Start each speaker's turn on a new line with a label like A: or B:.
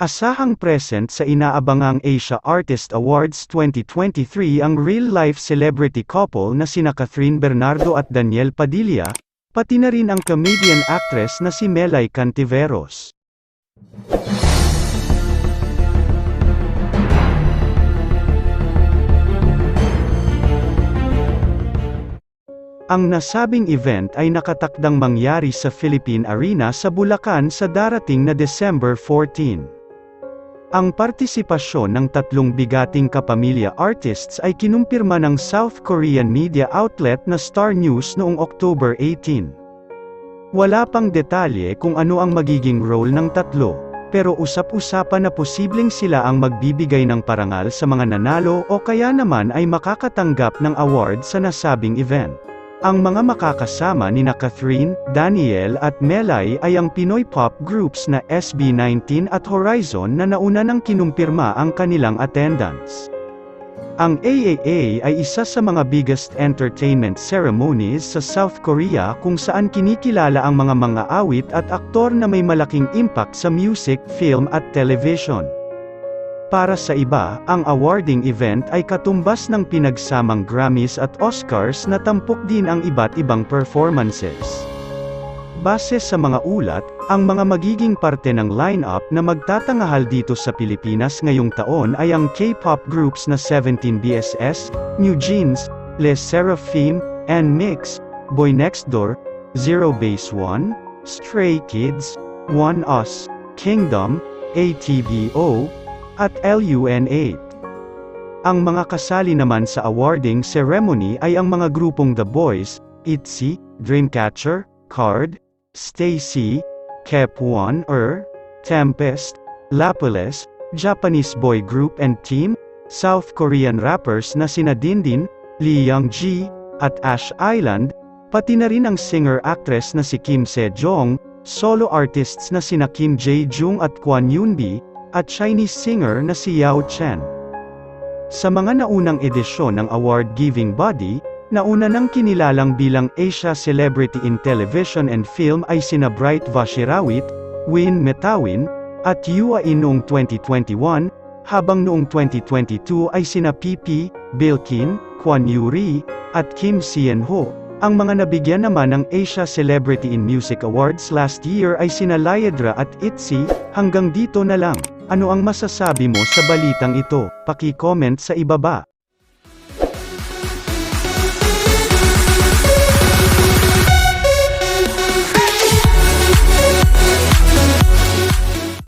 A: Asahang present sa inaabangang Asia Artist Awards 2023 ang real-life celebrity couple na sina Catherine Bernardo at Daniel Padilla, pati na rin ang comedian actress na si Melay Cantiveros. Ang nasabing event ay nakatakdang mangyari sa Philippine Arena sa Bulacan sa darating na December 14. Ang partisipasyon ng tatlong bigating kapamilya artists ay kinumpirma ng South Korean media outlet na Star News noong October 18. Wala pang detalye kung ano ang magiging role ng tatlo, pero usap-usapan na posibleng sila ang magbibigay ng parangal sa mga nanalo o kaya naman ay makakatanggap ng award sa nasabing event. Ang mga makakasama ni na Catherine, Daniel at Melay ay ang Pinoy pop groups na SB19 at Horizon na nauna nang kinumpirma ang kanilang attendance. Ang AAA ay isa sa mga biggest entertainment ceremonies sa South Korea kung saan kinikilala ang mga mga awit at aktor na may malaking impact sa music, film at television. Para sa iba, ang awarding event ay katumbas ng pinagsamang Grammys at Oscars na tampok din ang iba't ibang performances. Base sa mga ulat, ang mga magiging parte ng lineup na magtatangahal dito sa Pilipinas ngayong taon ay ang K-pop groups na 17BSS, New Jeans, Les Seraphim, N-Mix, Boy Next Door, Zero Base One, Stray Kids, One Us, Kingdom, ATBO, at LUN8. Ang mga kasali naman sa awarding ceremony ay ang mga grupong The Boys, ITZY, Dreamcatcher, Card, Stacy, Kep One Er, Tempest, Lapiles, Japanese boy group and team, South Korean rappers na sina Dindin, Lee Young-ji, at Ash Island, pati na rin ang singer-actress na si Kim Se-jong, solo artists na sina Kim Jae-jung at Kwon Yoonbi, at Chinese singer na si Yao Chen. Sa mga naunang edisyon ng award-giving body, nauna nang kinilalang bilang Asia Celebrity in Television and Film ay sina Bright Vashirawit, Win Metawin, at Yua In noong 2021, habang noong 2022 ay sina PP, Bilkin, Kwan Yuri, at Kim Sien Ho. Ang mga nabigyan naman ng Asia Celebrity in Music Awards last year ay sina Lyedra at ITZY, hanggang dito na lang. Ano ang masasabi mo sa balitang ito? Paki-comment sa ibaba.